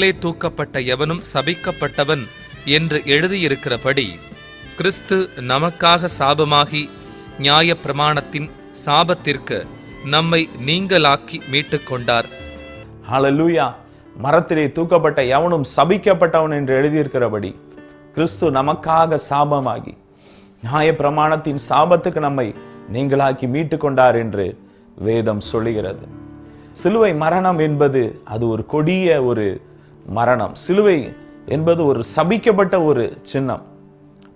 மேலே தூக்கப்பட்ட எவனும் சபிக்கப்பட்டவன் என்று எழுதியிருக்கிறபடி கிறிஸ்து நமக்காக சாபமாகி நியாய பிரமாணத்தின் சாபத்திற்கு நம்மை நீங்களாக்கி மீட்டுக் கொண்டார் ஹலலூயா மரத்திலே தூக்கப்பட்ட எவனும் சபிக்கப்பட்டவன் என்று எழுதியிருக்கிறபடி கிறிஸ்து நமக்காக சாபமாகி நியாய பிரமாணத்தின் சாபத்துக்கு நம்மை நீங்களாக்கி மீட்டு கொண்டார் என்று வேதம் சொல்லுகிறது. சிலுவை மரணம் என்பது அது ஒரு கொடிய ஒரு மரணம். சிலுவை என்பது ஒரு சபிக்கப்பட்ட ஒரு சின்னம்.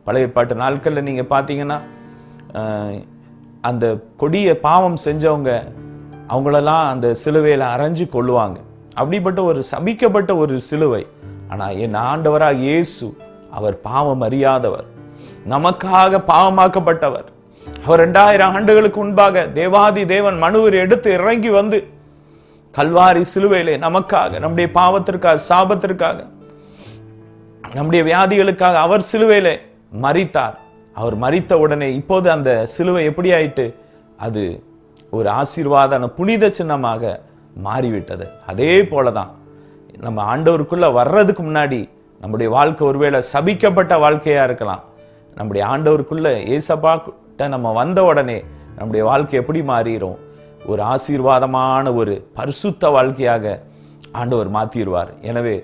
பழைய பாட்டு நாட்களில் நீங்கள் பார்த்தீங்கன்னா அந்த கொடிய பாவம் செஞ்சவங்க அவங்களெல்லாம் அந்த சிலுவையில் அரைஞ்சு கொள்ளுவாங்க. அப்படிப்பட்ட ஒரு சபிக்கப்பட்ட ஒரு சிலுவை. ஆனால் என் ஆண்டவராக இயேசு அவர் பாவம் அறியாதவர். நமக்காக பாவமாக்கப்பட்டவர். அவர் ரெண்டாயிரம் ஆண்டுகளுக்கு முன்பாக தேவாதி தேவன் மனுவர் எடுத்து இறங்கி வந்து கல்வாரி சிலுவையிலே நமக்காக நம்முடைய பாவத்திற்காக சாபத்திற்காக நம்முடைய வியாதிகளுக்காக அவர் சிலுவையிலே மறித்தார் அவர் மறித்த உடனே இப்போது அந்த சிலுவை எப்படி ஆயிட்டு அது ஒரு ஆசீர்வாதான புனித சின்னமாக மாறிவிட்டது. அதே போலதான் நம்ம ஆண்டவருக்குள்ள வர்றதுக்கு முன்னாடி நம்முடைய வாழ்க்கை ஒருவேளை சபிக்கப்பட்ட வாழ்க்கையா இருக்கலாம். நம்முடைய ஆண்டவருக்குள்ள ஏசப்பா கிட்ட நம்ம வந்த உடனே நம்முடைய வாழ்க்கை எப்படி மாறிடும் ஒரு ஆசீர்வாதமான ஒரு பரிசுத்த வாழ்க்கையாக ஆண்டவர் மாற்றிடுவார் எனவே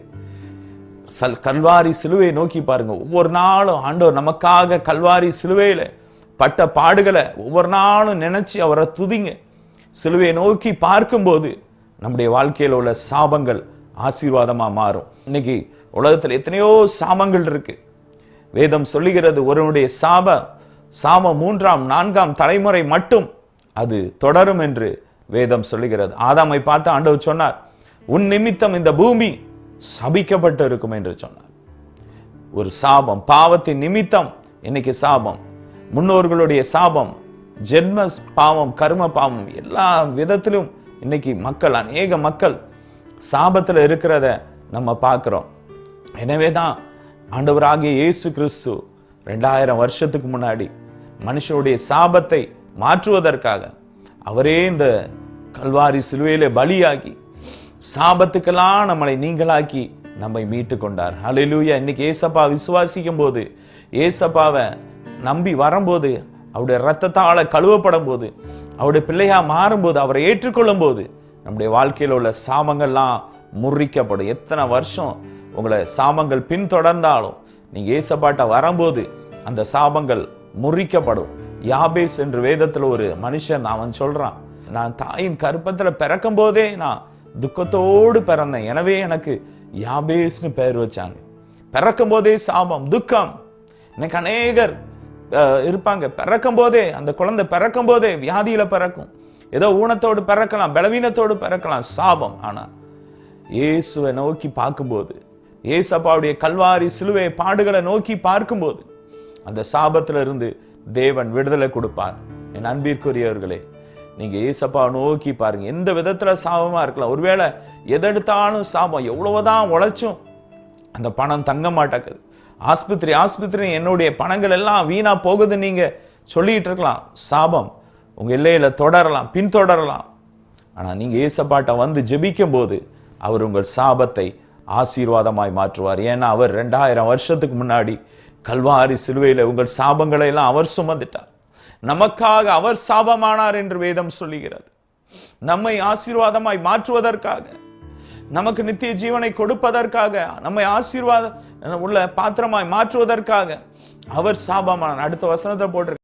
சல் கல்வாரி சிலுவையை நோக்கி பாருங்கள் ஒவ்வொரு நாளும் ஆண்டவர் நமக்காக கல்வாரி சிலுவையில் பட்ட பாடுகளை ஒவ்வொரு நாளும் நினச்சி அவரை துதிங்க. சிலுவையை நோக்கி பார்க்கும்போது நம்முடைய வாழ்க்கையில் உள்ள சாபங்கள் ஆசீர்வாதமாக மாறும். இன்னைக்கு உலகத்தில் எத்தனையோ சாபங்கள் இருக்கு. வேதம் சொல்லுகிறது ஒருவனுடைய சாப சாபம் மூன்றாம் நான்காம் தலைமுறை மட்டும் அது தொடரும் என்று வேதம் சொல்லுகிறது. ஆதாமை பார்த்து ஆண்டவர் சொன்னார் உன் நிமித்தம் இந்த பூமி சபிக்கப்பட்டு இருக்கும் என்று சொன்னார். ஒரு சாபம் பாவத்தின் நிமித்தம் இன்னைக்கு சாபம். முன்னோர்களுடைய சாபம் ஜென்ம பாவம் கர்ம பாவம் எல்லா விதத்திலும் இன்னைக்கு மக்கள் அநேக மக்கள் சாபத்தில் இருக்கிறத நம்ம பார்க்குறோம். எனவே தான் ஆண்டவராகிய இயேசு கிறிஸ்து ரெண்டாயிரம் வருஷத்துக்கு முன்னாடி மனுஷனுடைய சாபத்தை மாற்றுவதற்காக அவரே இந்த கல்வாரி சிலுவையிலே பலியாகி சாபத்துக்கெல்லாம் நம்மளை நீங்களாக்கி நம்மை மீட்டு கொண்டார் அலையிலூயா இன்னைக்கு ஏசப்பா விசுவாசிக்கும் போது ஏசப்பாவை நம்பி வரும்போது அவருடைய ரத்தத்தால் கழுவப்படும் போது அவருடைய பிள்ளையாக மாறும்போது அவரை ஏற்றுக்கொள்ளும் போது நம்முடைய வாழ்க்கையில் உள்ள சாமங்கள்லாம் முறிக்கப்படும். எத்தனை வருஷம் உங்களை சாமங்கள் பின்தொடர்ந்தாலும் நீங்கள் ஏசப்பாட்ட வரும்போது அந்த சாபங்கள் முறிக்கப்படும். யாபேஸ் என்று வேதத்தில் ஒரு மனுஷன் அவன் சொல்கிறான் நான் தாயின் கருப்பத்தில் பிறக்கும் போதே நான் துக்கத்தோடு பிறந்தேன். எனவே எனக்கு யாபேஸ்னு பெயர் வச்சாங்க. பிறக்கும் போதே சாபம் துக்கம். இன்னைக்கு அநேகர் இருப்பாங்க. பிறக்கும் போதே அந்த குழந்தை பிறக்கும் போதே வியாதியில பிறக்கும். ஏதோ ஊனத்தோடு பிறக்கலாம் பலவீனத்தோடு பிறக்கலாம் சாபம். ஆனா இயேசுவை நோக்கி பார்க்கும்போது ஏசப்பாவுடைய கல்வாரி சிலுவை பாடுகளை நோக்கி பார்க்கும்போது அந்த சாபத்திலிருந்து தேவன் விடுதலை கொடுப்பார். என் அன்பிற்குரியவர்களே நீங்க ஏசப்பாவை நோக்கி பாருங்க எந்த விதத்துல சாபமா இருக்கலாம். ஒருவேளை எதெடுத்தாலும் சாபம் எவ்வளவுதான் உழைச்சும் அந்த பணம் தங்க மாட்டேக்குது ஆஸ்பத்திரி ஆஸ்பத்திரி என்னுடைய பணங்கள் எல்லாம் வீணா போகுது நீங்க சொல்லிட்டு இருக்கலாம். சாபம் உங்க எல்லையில தொடரலாம் பின்தொடரலாம். ஆனா நீங்க ஏசப்பாட்ட வந்து ஜெபிக்கும் போது அவர் உங்கள் சாபத்தை ஆசீர்வாதமாய் மாற்றுவார். ஏன்னா அவர் ரெண்டாயிரம் வருஷத்துக்கு முன்னாடி கல்வாரி சிலுவையில் உங்கள் சாபங்களை எல்லாம் அவர் சுமந்துட்டார். நமக்காக அவர் சாபமானார் என்று வேதம் சொல்லுகிறது. நம்மை ஆசீர்வாதமாய் மாற்றுவதற்காக நமக்கு நித்திய ஜீவனை கொடுப்பதற்காக நம்மை ஆசீர்வாத உள்ள பாத்திரமாய் மாற்றுவதற்காக அவர் சாபமானார். அடுத்த வசனத்தை போட்டிருக்க